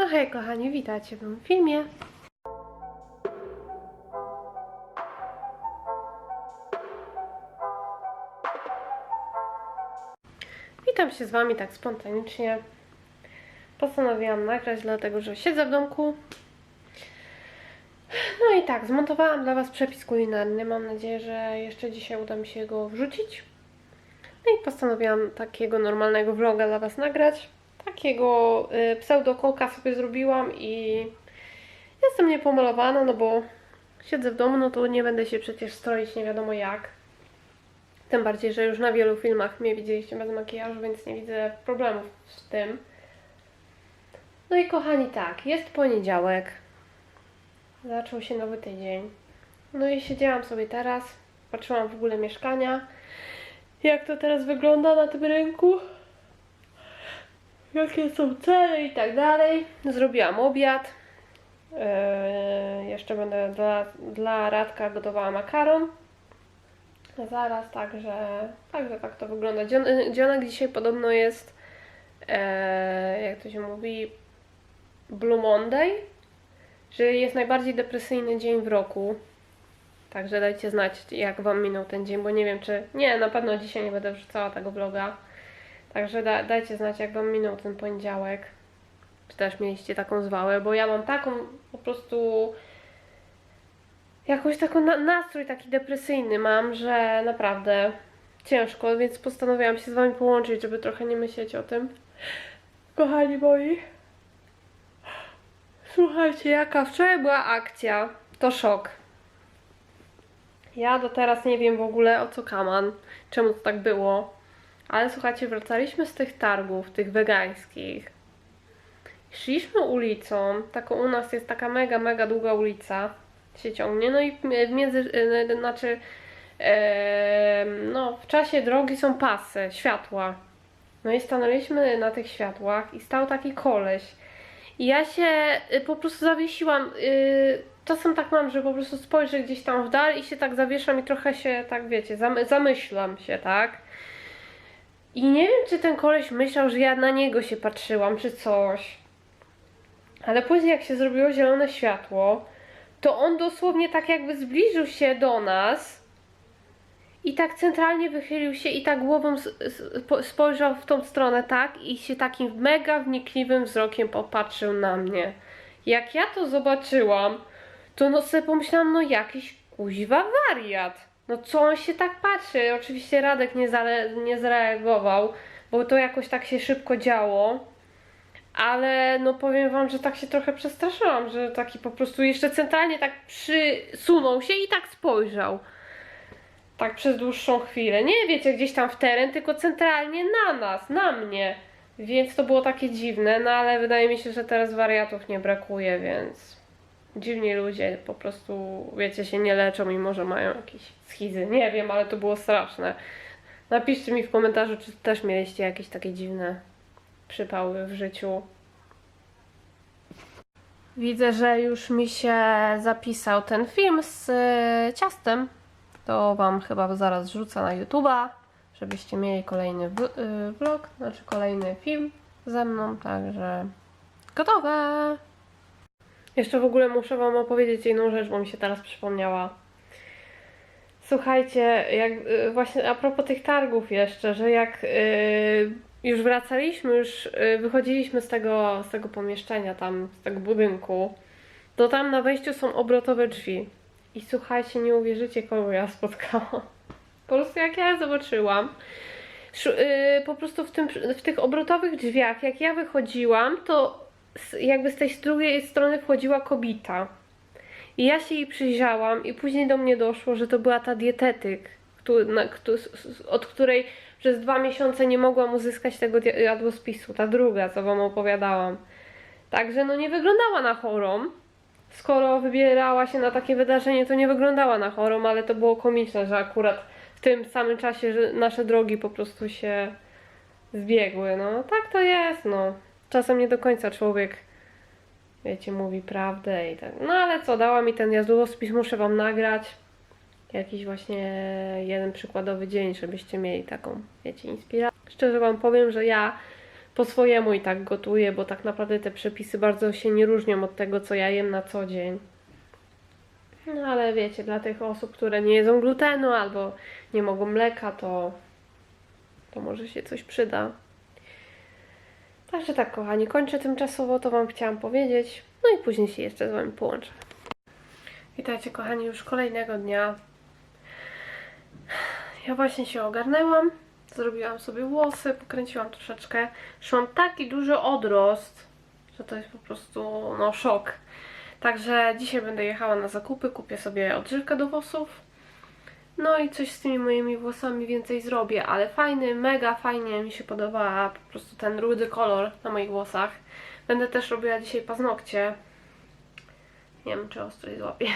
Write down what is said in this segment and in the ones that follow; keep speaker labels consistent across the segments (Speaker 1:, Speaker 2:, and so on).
Speaker 1: No hej kochani, witajcie w nowym filmie. Witam się z Wami tak spontanicznie. Postanowiłam nagrać, dlatego że siedzę w domku. No i tak, zmontowałam dla Was przepis kulinarny. Mam nadzieję, że jeszcze dzisiaj uda mi się go wrzucić. No i postanowiłam takiego normalnego vloga dla Was nagrać. Takiego y, pseudo-kołka sobie zrobiłam i jestem niepomalowana, no bo siedzę w domu, no to nie będę się przecież stroić nie wiadomo jak. Tym bardziej, że już na wielu filmach mnie widzieliście bez makijażu, więc nie widzę problemów z tym. No i kochani, tak, jest poniedziałek. Zaczął się nowy tydzień. No i siedziałam sobie teraz, patrzyłam w ogóle mieszkania, jak to teraz wygląda na tym rynku, jakie są ceny i tak dalej. Zrobiłam obiad. Yy, jeszcze będę dla, dla Radka gotowała makaron. Zaraz, także, także tak to wygląda. Dzion- Dzionek dzisiaj podobno jest, e, jak to się mówi, Blue Monday, że jest najbardziej depresyjny dzień w roku. Także dajcie znać, jak Wam minął ten dzień, bo nie wiem, czy... Nie, na pewno dzisiaj nie będę wrzucała tego vloga. Także da, dajcie znać, jak Wam minął ten poniedziałek. Czy też mieliście taką zwałę, bo ja mam taką po prostu jakoś taką na, nastrój taki depresyjny mam, że naprawdę ciężko, więc postanowiłam się z wami połączyć, żeby trochę nie myśleć o tym. Kochani moi, słuchajcie, jaka wczoraj była akcja, to szok. Ja do teraz nie wiem w ogóle o co kaman, czemu to tak było, ale słuchajcie, wracaliśmy z tych targów, tych wegańskich. Szliśmy ulicą, taką u nas jest taka mega, mega długa ulica, się ciągnie, no i między, e, znaczy, e, no w czasie drogi są pasy, światła. No i stanęliśmy na tych światłach i stał taki koleś. I ja się y, po prostu zawiesiłam. y, Czasem tak mam, że po prostu spojrzę gdzieś tam w dal i się tak zawieszam i trochę się tak, wiecie, zamy, zamyślam się, tak? I nie wiem, czy ten koleś myślał, że ja na niego się patrzyłam, czy coś. Ale później, jak się zrobiło zielone światło, to on dosłownie tak jakby zbliżył się do nas i tak centralnie wychylił się i tak głową spojrzał w tą stronę, tak? I się takim mega wnikliwym wzrokiem popatrzył na mnie. Jak ja to zobaczyłam, to no sobie pomyślałam, no jakiś kuźwa wariat. No co on się tak patrzy? Oczywiście Radek nie, nie zareagował, bo to jakoś tak się szybko działo. Ale no powiem wam, że tak się trochę przestraszyłam, że taki po prostu jeszcze centralnie tak przysunął się i tak spojrzał. Tak przez dłuższą chwilę. Nie wiecie, gdzieś tam w teren, tylko centralnie na nas, na mnie. Więc to było takie dziwne, no ale wydaje mi się, że teraz wariatów nie brakuje, więc dziwni ludzie po prostu, wiecie, się nie leczą, mimo że mają jakieś schizy. Nie wiem, ale to było straszne. Napiszcie mi w komentarzu, czy też mieliście jakieś takie dziwne przypały w życiu. Widzę, że już mi się zapisał ten film z y, ciastem. To Wam chyba zaraz rzucę na YouTube'a, żebyście mieli kolejny y, vlog, znaczy kolejny film ze mną, także gotowe! Jeszcze w ogóle muszę Wam opowiedzieć jedną rzecz, bo mi się teraz przypomniała. Słuchajcie, jak y, właśnie a propos tych targów jeszcze, że jak y, już wracaliśmy, już y, wychodziliśmy z tego, z tego pomieszczenia tam, z tego budynku, to tam na wejściu są obrotowe drzwi. I słuchajcie, nie uwierzycie, kogo ja spotkałam. Po prostu jak ja zobaczyłam, po prostu w, tym, w tych obrotowych drzwiach, jak ja wychodziłam, to jakby z tej drugiej strony wchodziła kobieta. I ja się jej przyjrzałam i później do mnie doszło, że to była ta dietetyk, któ- na, od której przez dwa miesiące nie mogłam uzyskać tego jadłospisu. Ta druga, co wam opowiadałam. Także no nie wyglądała na chorą. Skoro wybierała się na takie wydarzenie, to nie wyglądała na chorą, ale to było komiczne, że akurat w tym samym czasie, nasze drogi po prostu się zbiegły. No tak to jest, no. Czasem nie do końca człowiek wiecie, mówi prawdę i tak. No ale co, dała mi ten jadłospis, muszę wam nagrać. Jakiś właśnie jeden przykładowy dzień, żebyście mieli taką, wiecie, inspirację. Szczerze wam powiem, że ja po swojemu i tak gotuję, bo tak naprawdę te przepisy bardzo się nie różnią od tego, co ja jem na co dzień. No ale wiecie, dla tych osób, które nie jedzą glutenu albo nie mogą mleka, to, to może się coś przyda. Także tak, kochani, kończę tymczasowo, to Wam chciałam powiedzieć. No i później się jeszcze z Wami połączę. Witajcie, kochani, już kolejnego dnia. Ja właśnie się ogarnęłam, zrobiłam sobie włosy, pokręciłam troszeczkę. Mam taki duży odrost, że to jest po prostu, no, szok. Także dzisiaj będę jechała na zakupy, kupię sobie odżywkę do włosów. No i coś z tymi moimi włosami więcej zrobię, ale fajny, mega fajnie mi się podoba po prostu ten rudy kolor na moich włosach. Będę też robiła dzisiaj paznokcie. Nie wiem, czy ostro złapię,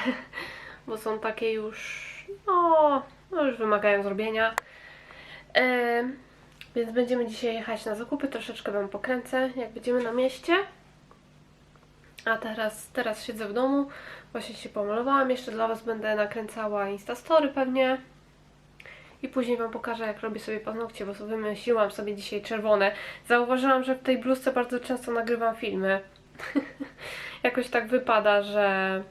Speaker 1: bo są takie już, no, no już wymagają zrobienia. Em, więc będziemy dzisiaj jechać na zakupy, troszeczkę Wam pokręcę, jak będziemy na mieście. A teraz, teraz siedzę w domu, właśnie się pomalowałam, jeszcze dla Was będę nakręcała Instastory pewnie. I później Wam pokażę, jak robię sobie paznokcie, bo wymyśliłam sobie dzisiaj czerwone. Zauważyłam, że w tej bluzce bardzo często nagrywam filmy. Jakoś tak wypada, że,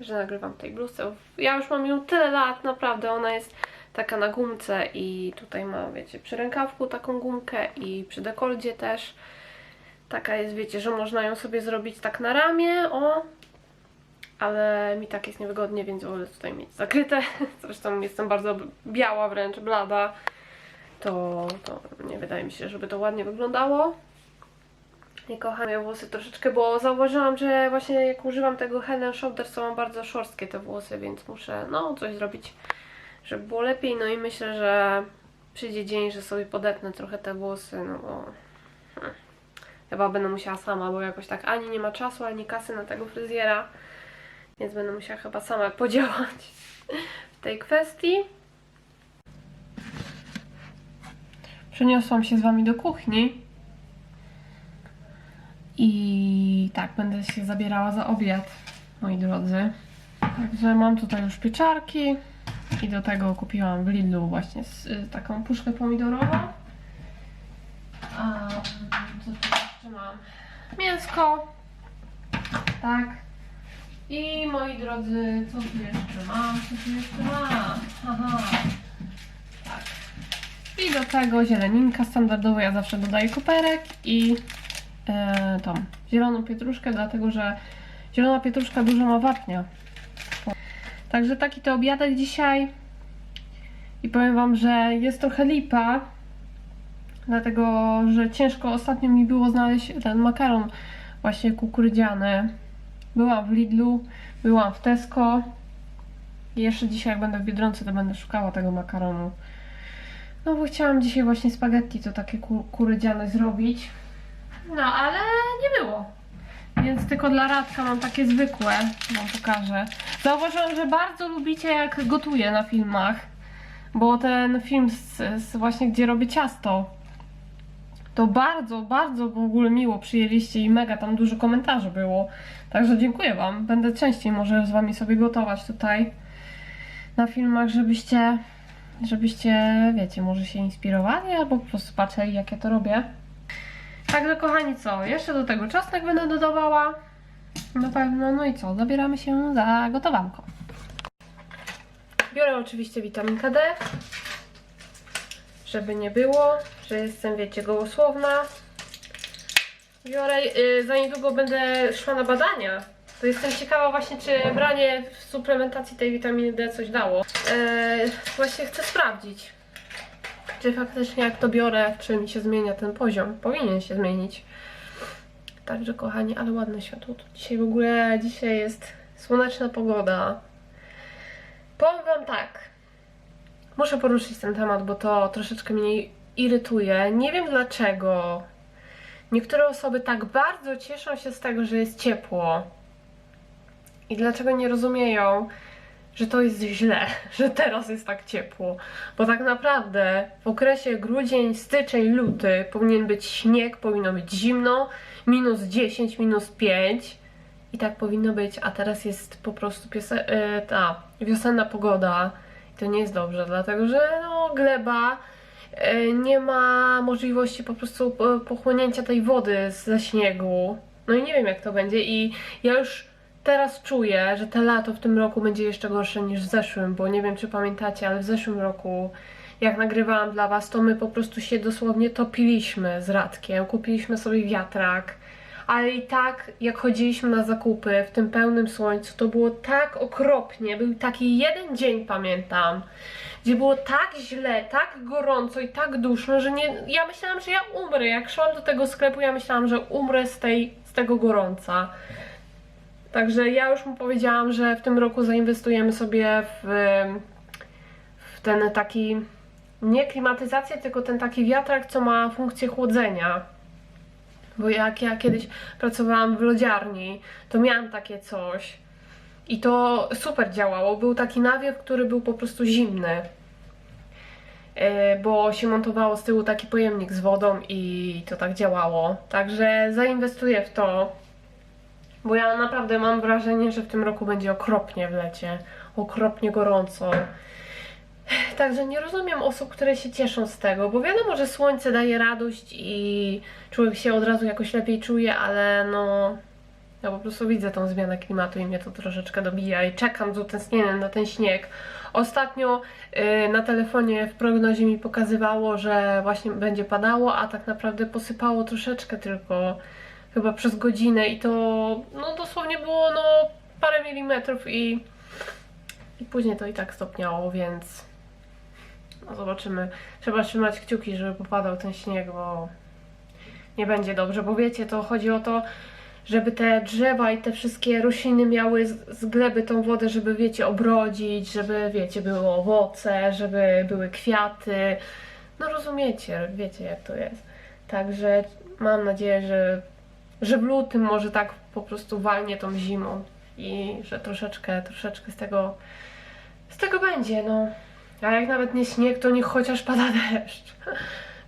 Speaker 1: że nagrywam w tej bluzce. Ja już mam ją tyle lat, naprawdę. Ona jest taka na gumce i tutaj ma, wiecie, przy rękawku taką gumkę i przy dekoldzie też. Taka jest, wiecie, że można ją sobie zrobić tak na ramię, o. Ale mi tak jest niewygodnie, więc wolę tutaj mieć zakryte. Zresztą jestem bardzo biała wręcz, blada. To, to nie wydaje mi się, żeby to ładnie wyglądało. Nie kocham moje włosy troszeczkę, bo zauważyłam, że właśnie jak używam tego Head Shoulders, to mam bardzo szorstkie te włosy, więc muszę, no, coś zrobić, żeby było lepiej. No i myślę, że przyjdzie dzień, że sobie podetnę trochę te włosy, no bo chyba będę musiała sama, bo jakoś tak ani nie ma czasu, ani kasy na tego fryzjera, więc będę musiała chyba sama podziałać w tej kwestii. Przeniosłam się z Wami do kuchni. I tak, będę się zabierała za obiad, moi drodzy. Także mam tutaj już pieczarki i do tego kupiłam w Lidlu właśnie y, taką puszkę pomidorową. Jeszcze mam? Mięsko. Tak. I moi drodzy, co tu jeszcze mam? Co tu jeszcze mam? Aha. Tak. I do tego zieleninka standardowo, ja zawsze dodaję koperek i e, tą zieloną pietruszkę, dlatego że zielona pietruszka dużo ma wapnia. Także taki to obiadek dzisiaj. I powiem Wam, że jest trochę lipa, dlatego że ciężko ostatnio mi było znaleźć ten makaron właśnie kukurydziany. Byłam w Lidlu, byłam w Tesco. I jeszcze dzisiaj jak będę w Biedronce, to będę szukała tego makaronu. No bo chciałam dzisiaj właśnie spaghetti, to takie ku- kurydziane zrobić. No, ale nie było. Więc tylko dla Radka mam takie zwykłe, wam pokażę. Zauważyłam, że bardzo lubicie jak gotuję na filmach. Bo ten film z, z właśnie gdzie robię ciasto, to bardzo, bardzo w ogóle miło przyjęliście i mega tam dużo komentarzy było. Także dziękuję wam. Będę częściej może z wami sobie gotować tutaj na filmach, żebyście, żebyście, wiecie, może się inspirowali albo po prostu patrzyli jak ja to robię. Także kochani, co? Jeszcze do tego czosnek będę dodawała. Na pewno. No i co? Zabieramy się za gotowanko. Biorę oczywiście witaminkę D. Żeby nie było, że jestem, wiecie, gołosłowna. Biorę, yy, za niedługo będę szła na badania. To jestem ciekawa właśnie, czy branie w suplementacji tej witaminy D coś dało. Yy, właśnie chcę sprawdzić czy faktycznie jak to biorę, czy mi się zmienia ten poziom. Powinien się zmienić. Także kochani, ale ładne światło tu dzisiaj w ogóle, dzisiaj jest słoneczna pogoda. Powiem wam tak, muszę poruszyć ten temat, bo to troszeczkę mnie irytuje. Nie wiem dlaczego niektóre osoby tak bardzo cieszą się z tego, że jest ciepło. I dlaczego nie rozumieją, że to jest źle, że teraz jest tak ciepło. Bo tak naprawdę w okresie grudzień, styczeń, luty powinien być śnieg, powinno być zimno, minus 10, minus 5 i tak powinno być, a teraz jest po prostu piose- e, ta wiosenna pogoda to nie jest dobrze, dlatego że no gleba e, nie ma możliwości po prostu po- pochłonięcia tej wody ze śniegu. No i nie wiem jak to będzie. I ja już teraz czuję, że te lato w tym roku będzie jeszcze gorsze niż w zeszłym, bo nie wiem czy pamiętacie, ale w zeszłym roku jak nagrywałam dla was, to my po prostu się dosłownie topiliśmy z Radkiem, kupiliśmy sobie wiatrak, ale i tak jak chodziliśmy na zakupy w tym pełnym słońcu, to było tak okropnie, był taki jeden dzień pamiętam, gdzie było tak źle, tak gorąco i tak duszno, że nie, ja myślałam, że ja umrę. Jak szłam do tego sklepu, ja myślałam, że umrę z, tej, z tego gorąca. Także ja już mu powiedziałam, że w tym roku zainwestujemy sobie w, w ten taki, nie klimatyzację, tylko ten taki wiatrak, co ma funkcję chłodzenia. Bo jak ja kiedyś pracowałam w lodziarni, to miałam takie coś. I to super działało. Był taki nawiew, który był po prostu zimny. E, Bo się montowało z tyłu taki pojemnik z wodą i to tak działało. Także zainwestuję w to. Bo ja naprawdę mam wrażenie, że w tym roku będzie okropnie w lecie. Okropnie gorąco. Także nie rozumiem osób, które się cieszą z tego, bo wiadomo, że słońce daje radość i człowiek się od razu jakoś lepiej czuje, ale no. Ja po prostu widzę tą zmianę klimatu i mnie to troszeczkę dobija i czekam z utęsknieniem na ten śnieg. Ostatnio y, na telefonie w prognozie mi pokazywało, że właśnie będzie padało, a tak naprawdę posypało troszeczkę tylko, chyba przez godzinę i to no dosłownie było no parę milimetrów i, i później to i tak stopniało, więc no zobaczymy. Trzeba trzymać kciuki, żeby popadał ten śnieg, bo nie będzie dobrze, bo wiecie, to chodzi o to, żeby te drzewa i te wszystkie rośliny miały z, gleby tą wodę, żeby wiecie, obrodzić, żeby wiecie, były owoce, żeby były kwiaty. No rozumiecie, wiecie jak to jest. Także mam nadzieję, że, że w lutym może tak po prostu walnie tą zimą i że troszeczkę, troszeczkę z tego z tego będzie, no. A jak nawet nie śnieg, to niech chociaż pada deszcz.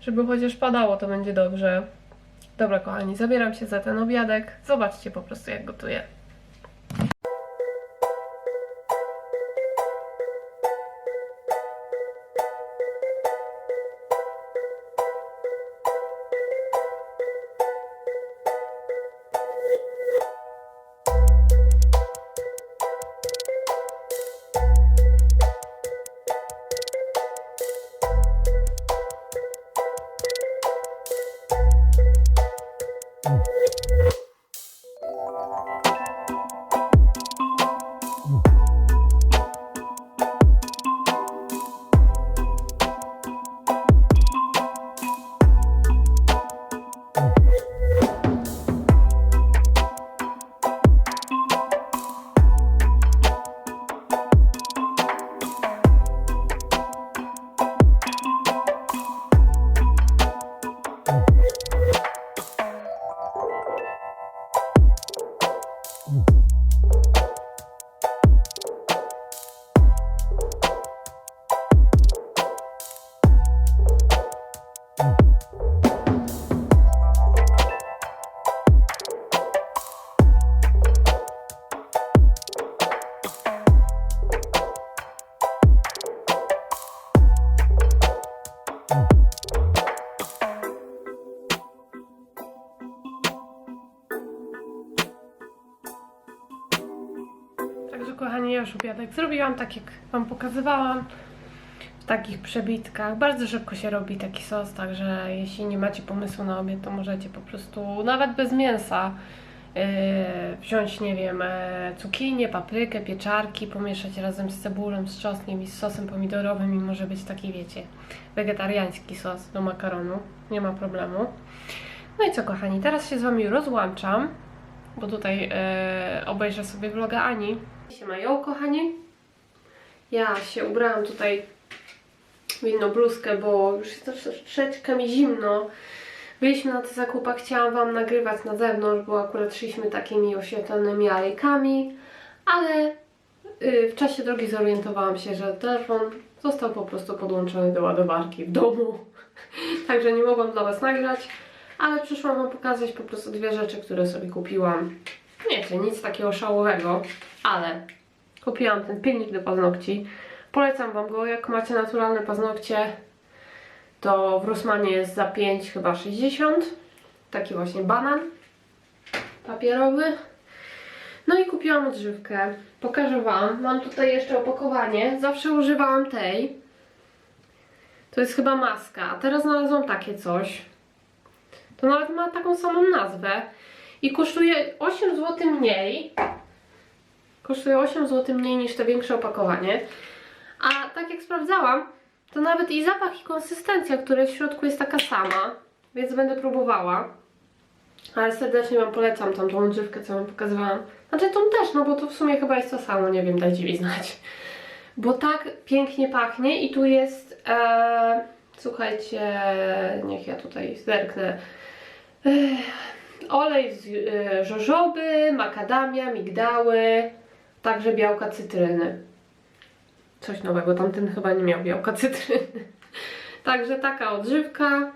Speaker 1: Żeby chociaż padało, to będzie dobrze. Dobra, kochani, zabieram się za ten obiadek. Zobaczcie po prostu, jak gotuję. Już obiadek zrobiłam, tak jak Wam pokazywałam, w takich przebitkach. Bardzo szybko się robi taki sos, także jeśli nie macie pomysłu na obiad, to możecie po prostu, nawet bez mięsa, yy, wziąć, nie wiem, e, cukinię, paprykę, pieczarki, pomieszać razem z cebulą, z czosnkiem i z sosem pomidorowym i może być taki, wiecie, wegetariański sos do makaronu. Nie ma problemu. No i co, kochani, teraz się z Wami rozłączam bo tutaj e, obejrzę sobie vloga Ani. Siema ją, kochani. Ja się ubrałam tutaj w inną bluzkę, bo już jest troszeczkę mi zimno. Byliśmy na tych zakupach, chciałam Wam nagrywać na zewnątrz, bo akurat szliśmy takimi oświetlonymi alejkami, ale y, w czasie drogi zorientowałam się, że telefon został po prostu podłączony do ładowarki w domu. Także nie mogłam dla Was nagrać. Ale przyszłam Wam pokazać po prostu dwie rzeczy, które sobie kupiłam. Wiecie, nic takiego szałowego, ale kupiłam ten pilnik do paznokci. Polecam Wam go, jak macie naturalne paznokcie, to w Rossmanie jest za 5 chyba 60. Taki właśnie banan papierowy. No i kupiłam odżywkę. Pokażę Wam. Mam tutaj jeszcze opakowanie. Zawsze używałam tej. To jest chyba maska. A teraz znalazłam takie coś. To nawet ma taką samą nazwę. I kosztuje 8 zł mniej. Kosztuje 8 zł mniej niż to większe opakowanie. A tak jak sprawdzałam, to nawet i zapach i konsystencja, która w środku jest taka sama. Więc będę próbowała. Ale serdecznie Wam polecam tą, tą odżywkę, co Wam pokazywałam. Znaczy tą też, no bo to w sumie chyba jest to samo, nie wiem, dajcie mi znać. Bo tak pięknie pachnie i tu jest, e, słuchajcie, niech ja tutaj zerknę. E, olej z e, żożoby, makadamia, migdały, także białka cytryny. Coś nowego, tamten chyba nie miał białka cytryny. Także taka odżywka.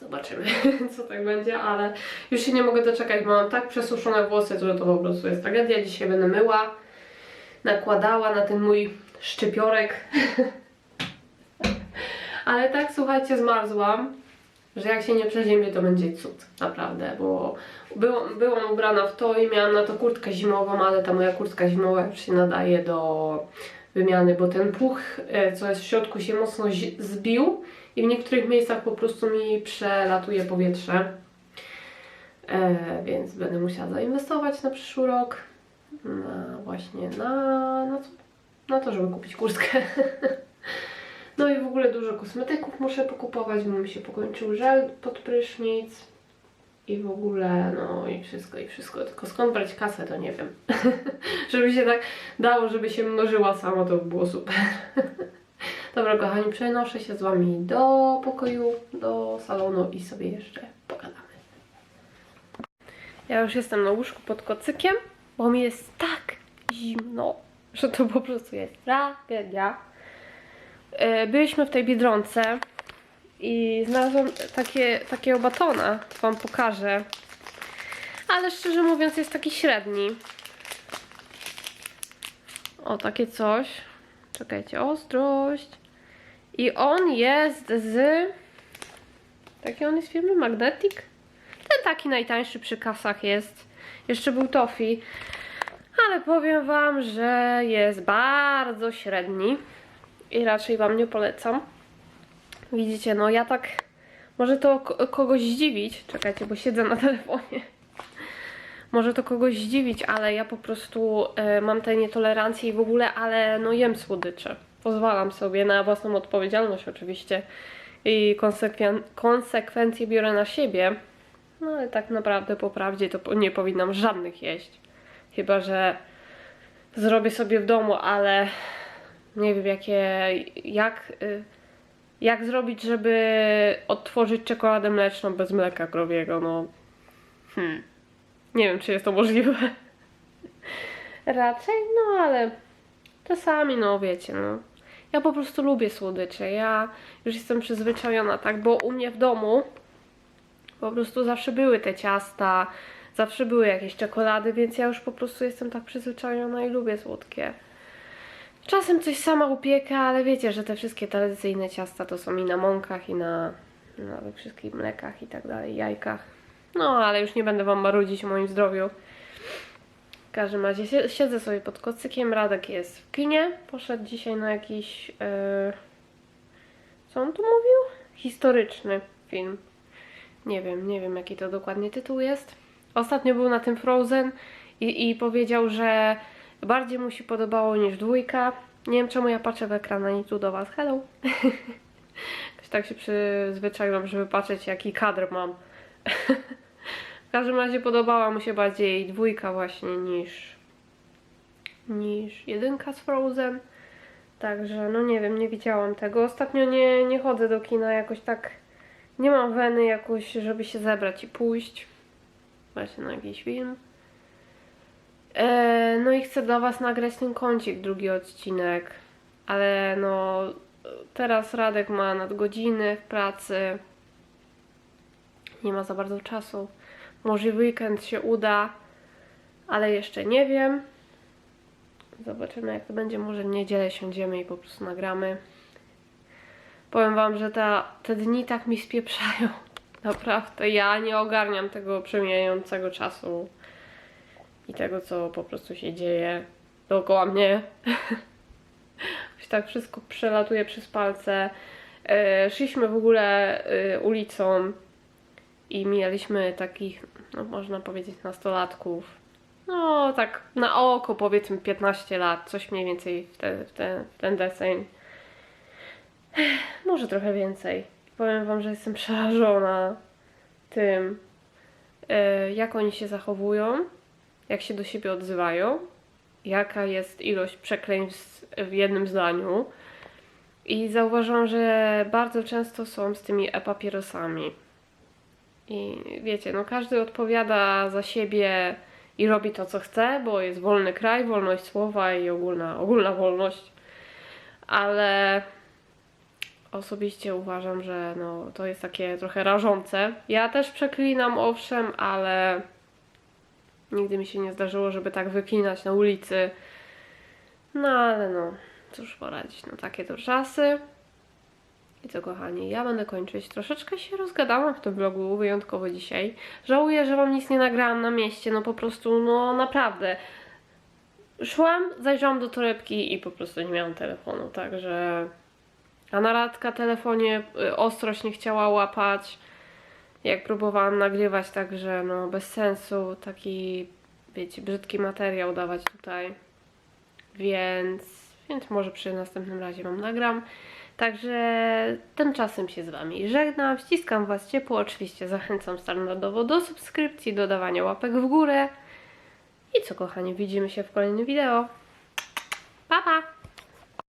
Speaker 1: Zobaczymy, co tak będzie, ale już się nie mogę doczekać, bo mam tak przesuszone włosy, że to po prostu jest tragedia. Dzisiaj będę myła, nakładała na ten mój szczypiorek. ale tak, słuchajcie, zmarzłam, że jak się nie przeziębię, to będzie cud, naprawdę, bo byłam, byłam ubrana w to i miałam na to kurtkę zimową, ale ta moja kurtka zimowa już się nadaje do wymiany, bo ten puch, e, co jest w środku, się mocno zbił i w niektórych miejscach po prostu mi przelatuje powietrze. E, więc będę musiała zainwestować na przyszły rok. Na właśnie na, na, na to, żeby kupić kurtkę. no i w ogóle dużo kosmetyków muszę pokupować, bo mi się pokończył żel pod prysznic. I w ogóle, no i wszystko, i wszystko. Tylko skąd brać kasę, to nie wiem. żeby się tak dało, żeby się mnożyła sama, to by było super. Dobra, kochani, przenoszę się z Wami do pokoju, do salonu i sobie jeszcze pogadamy. Ja już jestem na łóżku pod kocykiem, bo mi jest tak zimno, że to po prostu jest tragedia. E, Byliśmy w tej Biedronce i znalazłam takie, takiego batona, Wam pokażę. Ale szczerze mówiąc jest taki średni. O, takie coś. Czekajcie, ostrość. I on jest z... Taki on jest firmy Magnetic? Ten taki najtańszy przy kasach jest. Jeszcze był Tofi. Ale powiem Wam, że jest bardzo średni. I raczej Wam nie polecam. Widzicie, no ja tak... Może to ko- kogoś zdziwić. Czekajcie, bo siedzę na telefonie. Może to kogoś zdziwić, ale ja po prostu e, mam te nietolerancje i w ogóle, ale no jem słodycze. Pozwalam sobie na własną odpowiedzialność oczywiście i konsekwen- konsekwencje biorę na siebie. No ale tak naprawdę po prawdzie to nie powinnam żadnych jeść. Chyba, że zrobię sobie w domu, ale nie wiem jakie, jak, y, jak zrobić, żeby odtworzyć czekoladę mleczną bez mleka krowiego, no. Hmm. Nie wiem, czy jest to możliwe. Raczej, no ale czasami, no wiecie, no. Ja po prostu lubię słodycze. Ja już jestem przyzwyczajona, tak, bo u mnie w domu po prostu zawsze były te ciasta, zawsze były jakieś czekolady, więc ja już po prostu jestem tak przyzwyczajona i lubię słodkie. Czasem coś sama upiekę, ale wiecie, że te wszystkie tradycyjne ciasta to są i na mąkach, i na, na tych wszystkich mlekach i tak dalej, jajkach. No, ale już nie będę Wam marudzić o moim zdrowiu. W każdym razie sie- siedzę sobie pod kocykiem, Radek jest w kinie, poszedł dzisiaj na jakiś, e, co on tu mówił? Historyczny film. Nie wiem, nie wiem jaki to dokładnie tytuł jest. Ostatnio był na tym Frozen i, i powiedział, że bardziej mu się podobało niż dwójka. Nie wiem czemu ja patrzę w ekran, a nie tu do Was. Hello! Tak się przyzwyczaiłam, żeby patrzeć jaki kadr mam. w każdym razie podobała mu się bardziej dwójka właśnie niż niż jedynka z Frozen. Także no nie wiem, nie widziałam tego. Ostatnio nie, nie chodzę do kina jakoś tak nie mam weny jakoś, żeby się zebrać i pójść właśnie na jakiś film. E, no i chcę dla Was nagrać ten kącik, drugi odcinek, ale no teraz Radek ma nadgodziny w pracy, nie ma za bardzo czasu. Może weekend się uda, ale jeszcze nie wiem. Zobaczymy jak to będzie, może w niedzielę siądziemy i po prostu nagramy. Powiem wam, że ta, te dni tak mi spieprzają. Naprawdę, ja nie ogarniam tego przemijającego czasu i tego, co po prostu się dzieje dookoła mnie. Tak wszystko przelatuje przez palce. E, szliśmy w ogóle e, ulicą i mijaliśmy takich, no można powiedzieć, nastolatków. No, tak na oko powiedzmy 15 lat, coś mniej więcej w, te, w, ten, w ten deseń. Może trochę więcej. Powiem Wam, że jestem przerażona tym, e, jak oni się zachowują, jak się do siebie odzywają, jaka jest ilość przekleństw w jednym zdaniu. I zauważyłam, że bardzo często są z tymi e-papierosami. I wiecie, no każdy odpowiada za siebie i robi to, co chce, bo jest wolny kraj, wolność słowa i ogólna, ogólna wolność. Ale osobiście uważam, że no, to jest takie trochę rażące. Ja też przeklinam, owszem, ale nigdy mi się nie zdarzyło, żeby tak wyklinać na ulicy. No ale no, cóż poradzić, no takie to czasy. I co kochani, ja będę kończyć. Troszeczkę się rozgadałam w tym vlogu, wyjątkowo dzisiaj. Żałuję, że wam nic nie nagrałam na mieście, no po prostu, no naprawdę. Szłam, zajrzałam do torebki i po prostu nie miałam telefonu, także... A naradka telefonie y, ostrość nie chciała łapać. Jak próbowałam nagrywać, także no bez sensu taki, wiecie, brzydki materiał dawać tutaj. Więc, więc może przy następnym razie wam nagram. Także tymczasem się z Wami żegnam, ściskam Was ciepło, oczywiście zachęcam standardowo do subskrypcji, do dawania łapek w górę. I co kochani, widzimy się w kolejnym wideo. Pa pa!